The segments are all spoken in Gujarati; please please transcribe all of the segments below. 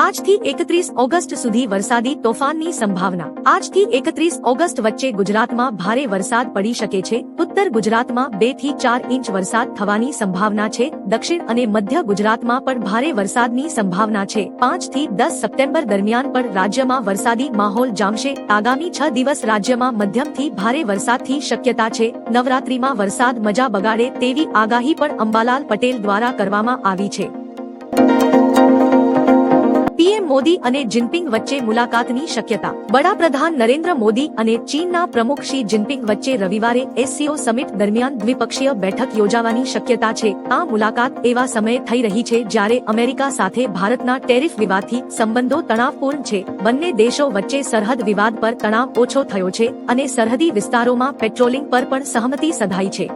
આજથી એકત્રીસ ઓગસ્ટ સુધી વરસાદી તોફાનની સંભાવના. આજથી એકત્રીસ ઓગસ્ટ વચ્ચે ગુજરાતમાં ભારે વરસાદ પડી શકે છે. ઉત્તર ગુજરાતમાં બેથી ચાર ઇંચ વરસાદ થવાની સંભાવના છે. દક્ષિણ અને મધ્ય ગુજરાતમાં પણ ભારે વરસાદની સંભાવના છે. પાંચથી દસ સપ્ટેમ્બર દરમિયાન પણ રાજ્યમાં વરસાદી માહોલ જામશે. આગામી છ દિવસ રાજ્યમાં મધ્યમથી ભારે વરસાદથી શક્યતા છે. નવરાત્રીમાં વરસાદ મજા બગાડે તેવી આગાહી પણ અંબાલાલ પટેલ દ્વારા કરવામાં આવી છે. પીએમ મોદી અને જિનપિંગ વચ્ચે મુલાકાતની શક્યતા. વડાપ્રધાન નરેન્દ્ર મોદી અને ચીનના પ્રમુખ શી જિનપિંગ વચ્ચે રવિવારે એસસીઓ સમિટ દરમિયાન દ્વિપક્ષીય બેઠક યોજાવાની શક્યતા છે. આ મુલાકાત એવા સમયે થઈ રહી છે જ્યારે અમેરિકા સાથે ભારતના ટેરિફ વિવાદથી સંબંધો તણાવપૂર્ણ છે. બંને દેશો વચ્ચે સરહદ વિવાદ પર તણાવ ઓછો થયો છે અને સરહદી વિસ્તારોમાં પેટ્રોલિંગ પર પણ સહમતિ સધાઈ છે.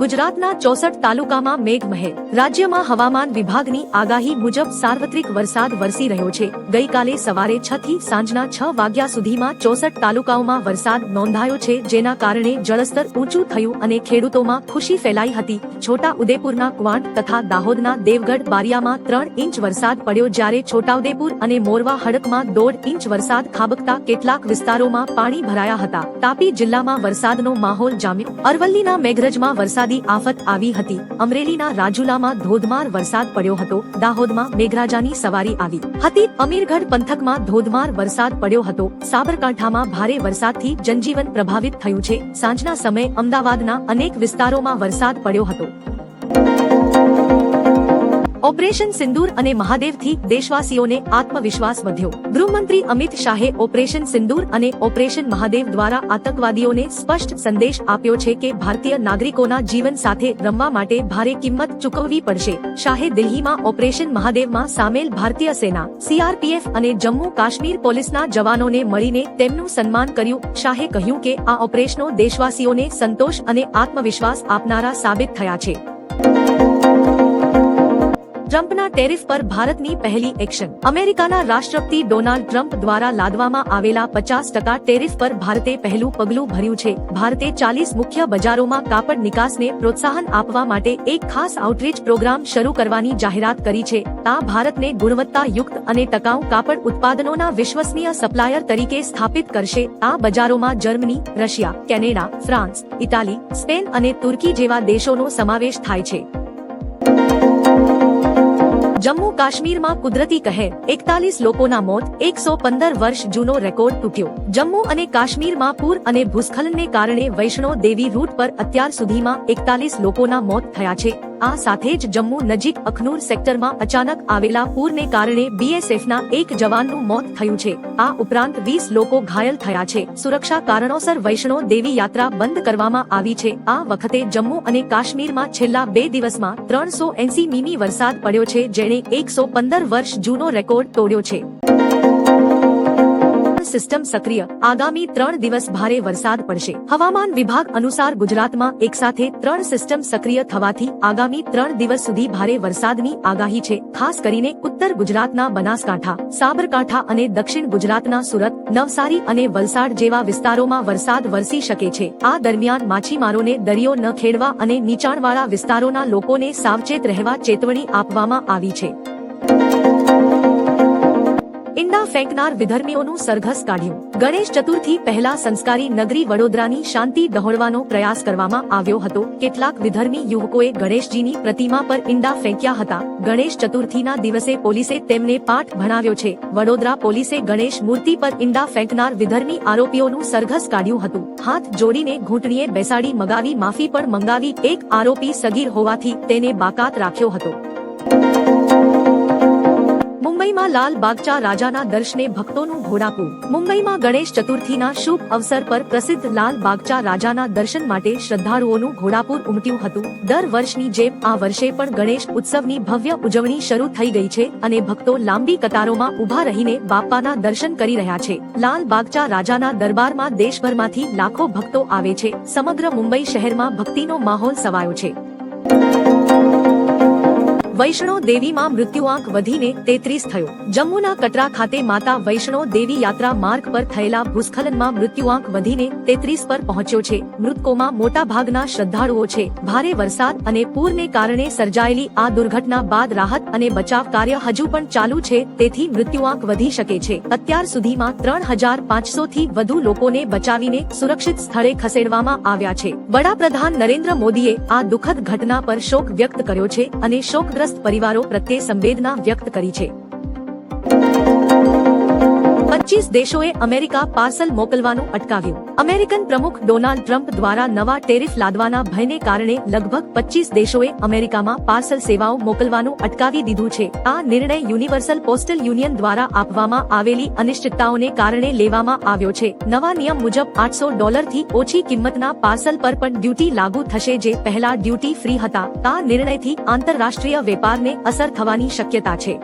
ગુજરાતના ચોસઠ તાલુકામાં મેઘમહેર. રાજ્યમાં હવામાન વિભાગની આગાહી મુજબ સાર્વત્રિક વરસાદ વરસી રહ્યો છે. ગઈકાલે સવારે છ થી સાંજના છ વાગ્યા સુધીમાં ચોસઠ તાલુકાઓમાં વરસાદ નોંધાયો છે, જેના કારણે જળસ્તર ઊંચું થયું અને ખેડૂતોમાં ખુશી ફેલાઈ હતી. છોટા ઉદેપુરના ક્વાંટ તથા દાહોદના દેવગઢ બારિયામાં ત્રણ ઇંચ વરસાદ પડ્યો જ્યારે છોટાઉદેપુર અને મોરવા હડકમાં દોઢ ઇંચ વરસાદ ખાબકતા કેટલાક વિસ્તારોમાં પાણી ભરાયા હતા. તાપી જિલ્લામાં વરસાદનો માહોલ જામ્યો. અરવલ્લીના મેઘરજમાં વરસાદી આફત આવી હતી. અમરેલીના રાજુલામાં ધોધમાર વરસાદ પડ્યો હતો. દાહોદમાં મેઘરાજાની સવારી આવી હતી. અમીરગઢ પંથકમાં ધોધમાર વરસાદ પડ્યો હતો. સાબરકાંઠામાં ભારે વરસાદથી જનજીવન પ્રભાવિત થયું છે. સાંજના સમયે અમદાવાદના અનેક વિસ્તારોમાં વરસાદ પડ્યો હતો. ઓપરેશન સિંદૂર અને મહાદેવથી દેશવાસીઓને આત્મવિશ્વાસ વધ્યો. ગૃહમંત્રી અમિત શાહે ઓપરેશન સિંદૂર અને ઓપરેશન મહાદેવ દ્વારા આતંકવાદીઓને સ્પષ્ટ સંદેશ આપ્યો છે કે ભારતીય નાગરિકોના જીવન સાથે રમવા માટે ભારે કિંમત ચૂકવવી પડશે. શાહે દિલ્હીમાં ઓપરેશન મહાદેવમાં સામેલ ભારતીય સેના સીઆરપીએફ અને જમ્મુ કાશ્મીર પોલીસના જવાનોને મળીને તેમનું સન્માન કર્યું. શાહે કહ્યું કે આ ઓપરેશનો દેશવાસીઓને સંતોષ અને આત્મવિશ્વાસ આપનારા સાબિત થયા છે. ટ્રમ્પના ટેરિફ પર ભારતની પહેલી એક્શન. અમેરિકાના રાષ્ટ્રપતિ ડોનાલ્ડ ટ્રમ્પ દ્વારા લાદવામાં આવેલા પચાસ ટકા ટેરિફ પર ભારતે પહેલું પગલું ભર્યું છે. ભારતે ચાલીસ મુખ્ય બજારોમાં કાપડ નિકાસને પ્રોત્સાહન આપવા માટે એક ખાસ આઉટરીચ પ્રોગ્રામ શરૂ કરવાની જાહેરાત કરી છે. આ ભારતને ગુણવત્તાયુક્ત અને ટકાઉ કાપડ ઉત્પાદનોના વિશ્વસનીય સપ્લાયર તરીકે સ્થાપિત કરશે. આ બજારોમાં Germany, Russia, Canada, France, Italy, Spain અને તુર્કી જેવા દેશોનો સમાવેશ થાય છે. જમ્મુ કાશ્મીરમાં કુદરતી કહેર. એકતાલીસ લોકોના મોત, એકસો પંદર વર્ષ જૂનો રેકોર્ડ તૂટ્યો. જમ્મુ અને કાશ્મીરમાં પૂર અને ભૂસ્ખલનને કારણે વૈષ્ણો દેવી રૂટ પર અત્યાર સુધીમાં એકતાલીસ લોકોના મોત થયા છે. આ સાથે જ જમ્મુ નજીક અખનૂર સેક્ટરમાં અચાનક આવેલા પૂરને કારણે બીએસએફના એક જવાનનું મોત થયું છે. આ ઉપરાંત વીસ લોકો ઘાયલ થયા છે. સુરક્ષા કારણોસર વૈષ્ણો દેવી યાત્રા બંધ કરવામાં આવી છે. આ વખતે જમ્મુ અને કાશ્મીરમાં છેલ્લા બે દિવસમાં ત્રણસો એસી મીમી વરસાદ પડ્યો છે, જેણે એકસો પંદર વર્ષ જૂનો રેકોર્ડ તોડ્યો છે. સિસ્ટમ સક્રિય. આગામી ત્રણ દિવસ ભારે વરસાદ પડશે. હવામાન વિભાગ અનુસાર ગુજરાતમાં એક સાથે ત્રણ સિસ્ટમ સક્રિય થવાથી આગામી ત્રણ દિવસ સુધી ભારે વરસાદની આગાહી છે. ખાસ કરીને ઉત્તર ગુજરાતના બનાસકાંઠા, સાબરકાંઠા અને દક્ષિણ ગુજરાતના સુરત, નવસારી અને વલસાડ જેવા વિસ્તારોમાં વરસાદ વરસી શકે છે. આ દરમિયાન માછીમારોને દરિયો ન ખેડવા અને નીચાણવાળા વિસ્તારોના લોકોને સાવચેત રહેવા ચેતવણી આપવામાં આવી છે. ઈંડા ફેંકનાર વિધર્મીઓનું સરઘસ કાઢ્યું. ગણેશ ચતુર્થી પહેલા સંસ્કારી નગરી વડોદરાની શાંતિ ડહોળવાનો પ્રયાસ કરવામાં આવ્યો હતો. કેટલાક વિધર્મી યુવકોએ ગણેશજીની પ્રતિમા પર ઈંડા ફેંક્યા હતા. ગણેશ ચતુર્થીના દિવસે પોલીસે તેમને પાઠ ભણાવ્યો છે. વડોદરા પોલીસે ગણેશ મૂર્તિ પર ઈંડા ફેંકનાર વિધર્મી આરોપીઓનું સરઘસ કાઢ્યું હતું. હાથ જોડીને ઘૂંટણીએ બેસાડી મગાવી માફી પણ મંગાવી એક આરોપી સગીર હોવાથી તેને બાકાત રાખ્યો હતો. લાલ બાગચા રાજાના દર્શને ભક્તોનું ઘોડાપુર. મુંબઈમાં ગણેશ ચતુર્થીના શુભ અવસર પર પ્રસિદ્ધ લાલ બાગચા રાજાના દર્શન માટે શ્રદ્ધાળુઓનું ઘોડાપુર ઉમટ્યું હતું. દર વર્ષની જેમ આ વર્ષે પણ ગણેશ ઉત્સવની ભવ્ય ઉજવણી શરૂ થઈ ગઈ છે અને ભક્તો લાંબી કતારોમાં ઊભા રહીને બાપાના દર્શન કરી રહ્યા છે. લાલ બાગચા રાજાના દરબારમાં દેશભરમાંથી લાખો ભક્તો આવે છે. સમગ્ર મુંબઈ શહેરમાં ભક્તિનો માહોલ સવાયો છે. વૈષ્ણો દેવીમાં મૃત્યુઆંક વધીને તેત્રીસ થયો. જમ્મુના કટરા ખાતે માતા વૈષ્ણો દેવી યાત્રા માર્ગ પર થયેલા ભૂસ્ખલનમાં મૃત્યુઆંક વધીને તેત્રીસ પર પહોંચ્યો છે. મૃતકોમાં મોટા ભાગના શ્રદ્ધાળુઓ છે. ભારે વરસાદ અને પૂરને કારણે સર્જાયેલી આ દુર્ઘટના બાદ રાહત અને બચાવ કાર્ય હજુ પણ ચાલુ છે. તેથી મૃત્યુઆંક વધી શકે છે. અત્યાર સુધીમાં ત્રણ હજાર પાંચસો થી વધુ લોકોને બચાવીને સુરક્ષિત સ્થળે ખસેડવામાં આવ્યા છે. વડાપ્રધાન નરેન્દ્ર મોદીએ આ દુઃખદ ઘટના પર શોક વ્યક્ત કર્યો છે અને શોકગ્રસ્ત પરિવારો પ્રત્યે સંવેદના વ્યક્ત કરી છે. પચીસ દેશોએ અમેરિકા પાર્સલ મોકલવાનું અટકાવ્યું. અમેરિકન પ્રમુખ ડોનાલ્ડ ટ્રમ્પ દ્વારા નવા ટેરિફ લાદવાના ભયને કારણે લગભગ પચીસ દેશોએ અમેરિકામાં પાર્સલ સેવાઓ મોકલવાનું અટકાવી દીધું છે. આ નિર્ણય યુનિવર્સલ પોસ્ટલ યુનિયન દ્વારા આપવામાં આવેલી અનિશ્ચિતતાઓને કારણે લેવામાં આવ્યો છે. નવા નિયમ મુજબ આઠસો ડોલરથી ઓછી કિંમતના પાર્સલ પર પણ ડ્યુટી લાગુ થશે જે પહેલા ડ્યુટી ફ્રી હતા. આ નિર્ણયથી આંતરરાષ્ટ્રીય વેપારને અસર થવાની શક્યતા છે.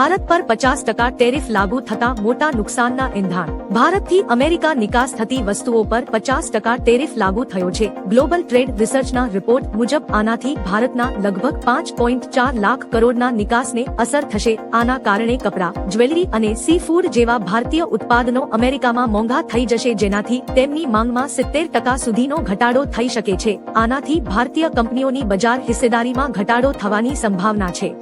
ભારત પર પચાસ ટકા ટેરિફ લાગુ થતા મોટા નુકસાનના એંધાણ ભારતથી અમેરિકા નિકાસ થતી વસ્તુઓ પર પચાસ ટકા ટેરિફ લાગુ થયો છે. ગ્લોબલ ટ્રેડ રિસર્ચના રિપોર્ટ મુજબ આનાથી ભારતના લગભગ પાંચ પોઈન્ટ ચાર લાખ કરોડના નિકાસને અસર થશે. આના કારણે કપડાં જ્વેલરી અને સી ફૂડ જેવા ભારતીય ઉત્પાદનો અમેરિકામાં મોંઘા થઈ જશે જેનાથી તેમની માંગમાં સિત્તેર ટકા સુધીનો ઘટાડો થઈ શકે છે. આનાથી ભારતીય કંપનીઓની બજાર હિસ્સેદારીમાં ઘટાડો થવાની સંભાવના છે.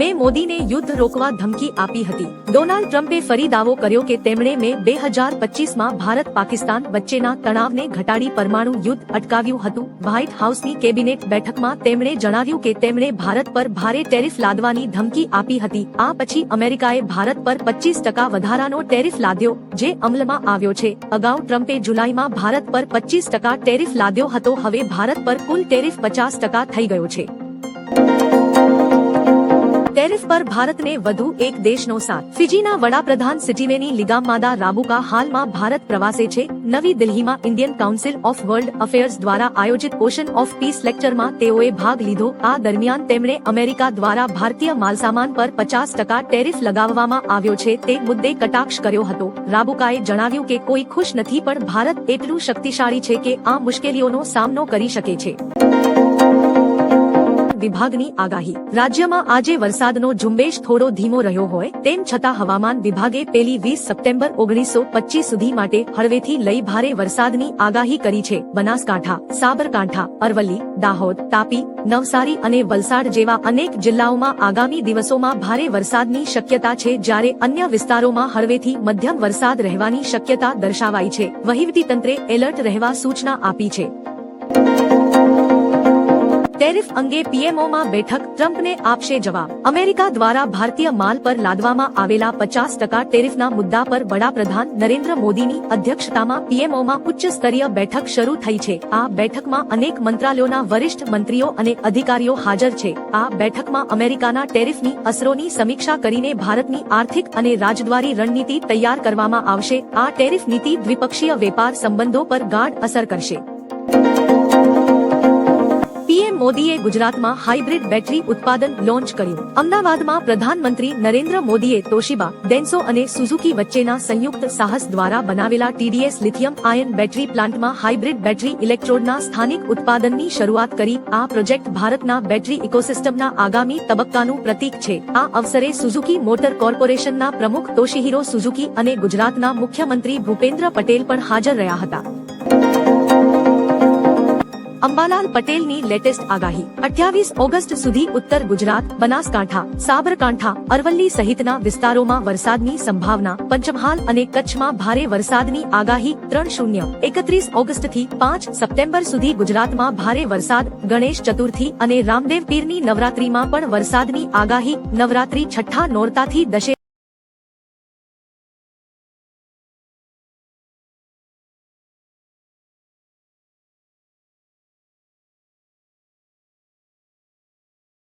મેં મોદીને યુદ્ધ રોકવા ધમકી આપી હતી. ડોનાલ્ડ ટ્રમ્પે ફરી દાવો કર્યો કે તેમણે મે બે હજાર પચીસમાં ભારત પાકિસ્તાન વચ્ચેના તણાવને ઘટાડી પરમાણુ યુદ્ધ અટકાવ્યું હતું. વ્હાઇટ હાઉસની કેબિનેટ બેઠકમાં તેમણે જણાવ્યું કે તેમણે ભારત પર ભારે ટેરિફ લાદવાની ધમકી આપી હતી. આ પછી અમેરિકાએ ભારત પર પચીસ ટકા વધારાનો ટેરિફ લાદ્યો, જે અમલમાં આવ્યો છે. અગાઉ ટ્રમ્પે જુલાઈમાં ભારત પર પચીસ ટકા ટેરિફ લાદ્યો હતો. હવે ભારત પર કુલ ટેરિફ પચાસ ટકા થઈ ગયો છે. ટેરિફ પર ભારતને વધુ એક દેશનો સાથ. ફિજીના વડાપ્રધાન સિટીવેની લિગામાદા રાબુકા હાલમાં ભારત પ્રવાસે છે. નવી દિલ્હીમાં Indian Council of World Affairs દ્વારા આયોજિત ઓશન ઓફ પીસ લેક્ચરમાં તેઓએ ભાગ લીધો. આ દરમિયાન તેમણે અમેરિકા દ્વારા ભારતીય માલસામાન પર પચાસ ટકા ટેરિફ લગાવવામાં આવ્યો છે. તે મુદ્દે કટાક્ષ કર્યો હતો. રાબુકાએ જણાવ્યું કે કોઈ ખુશ નથી, પણ ભારત એટલું શક્તિશાળી છે કે આ મુશ્કેલીઓનો સામનો કરી શકે છે. વિભાગની આગાહી. રાજ્યમાં આજે વરસાદનો ઝુંબેશ થોડો ધીમો રહ્યો હોય, તેમ છતાં હવામાન વિભાગે પેલી વીસ સપ્ટેમ્બર ઓગણીસો પચીસ સુધી માટે હળવેથી લઈ ભારે વરસાદની આગાહી કરી છે. બનાસકાંઠા, સાબરકાંઠા, અરવલ્લી, દાહોદ, તાપી, નવસારી અને વલસાડ જેવા અનેક જિલ્લાઓમાં આગામી દિવસોમાં ભારે વરસાદની શક્યતા છે જ્યારે અન્ય વિસ્તારોમાં હળવેથી મધ્યમ વરસાદ રહેવાની શક્યતા દર્શાવાઈ છે. વહીવટીતંત્રે એલર્ટ રહેવા સૂચના આપી છે. ટેરિફ અંગે પીએમઓમાં બેઠક, ટ્રમ્પને આપશે જવાબ. અમેરિકા દ્વારા ભારતીય માલ પર લાદવામાં આવેલા પચાસ ટકા ટેરિફના મુદ્દા પર વડાપ્રધાન નરેન્દ્ર મોદીની અધ્યક્ષતામાં પીએમઓમાં ઉચ્ચ સ્તરીય બેઠક શરૂ થઈ છે. આ બેઠકમાં અનેક મંત્રાલયોના વરિષ્ઠ મંત્રીઓ અને અધિકારીઓ હાજર છે. આ બેઠકમાં અમેરિકાના ટેરિફની અસરોની સમીક્ષા કરીને ભારતની આર્થિક અને રાજદ્વારી રણનીતિ તૈયાર કરવામાં આવશે. આ ટેરિફ નીતિ દ્વિપક્ષીય વેપાર સંબંધો પર ગાઢ અસર કરશે. પીએમ મોદીએ ગુજરાતમાં હાઇબ્રિડ બેટરી ઉત્પાદન લોન્ચ કર્યું. અમદાવાદમાં પ્રધાનમંત્રી નરેન્દ્ર મોદીએ તોશિબા, ડેન્સો અને સુઝુકી વચ્ચેના સંયુક્ત સાહસ દ્વારા બનાવેલા ટીડીએસ લિથિયમ આયન બેટરી પ્લાન્ટમાં હાઇબ્રિડ બેટરી ઇલેક્ટ્રોડના સ્થાનિક ઉત્પાદનની શરૂઆત કરી આ પ્રોજેક્ટ ભારતના બેટરી ઇકોસિસ્ટમના આગામી તબક્કાનું પ્રતીક છે. આ અવસરે સુઝુકી મોટર કોર્પોરેશનના પ્રમુખ તોશિહિરો સુઝુકી અને ગુજરાતના મુખ્યમંત્રી ભૂપેન્દ્ર પટેલ પણ હાજર રહ્યા હતા. અંબાલાલ પટેલની લેટેસ્ટ આગાહી. અઠ્યાવીસ ઓગસ્ટ સુધી ઉત્તર ગુજરાત, બનાસકાંઠા, સાબરકાંઠા, અરવલ્લી સહિતના વિસ્તારોમાં વરસાદની સંભાવના, પંચમહાલ અને કચ્છમાં ભારે વરસાદની આગાહી ત્રણ શૂન્ય. એકત્રીસ ઓગસ્ટથી પાંચ સપ્ટેમ્બર સુધી ગુજરાતમાં ભારે વરસાદ, ગણેશ ચતુર્થી અને રામદેવ પીરની નવરાત્રીમાં પણ વરસાદની આગાહી નવરાત્રી છઠ્ઠા નોરતાથી દશે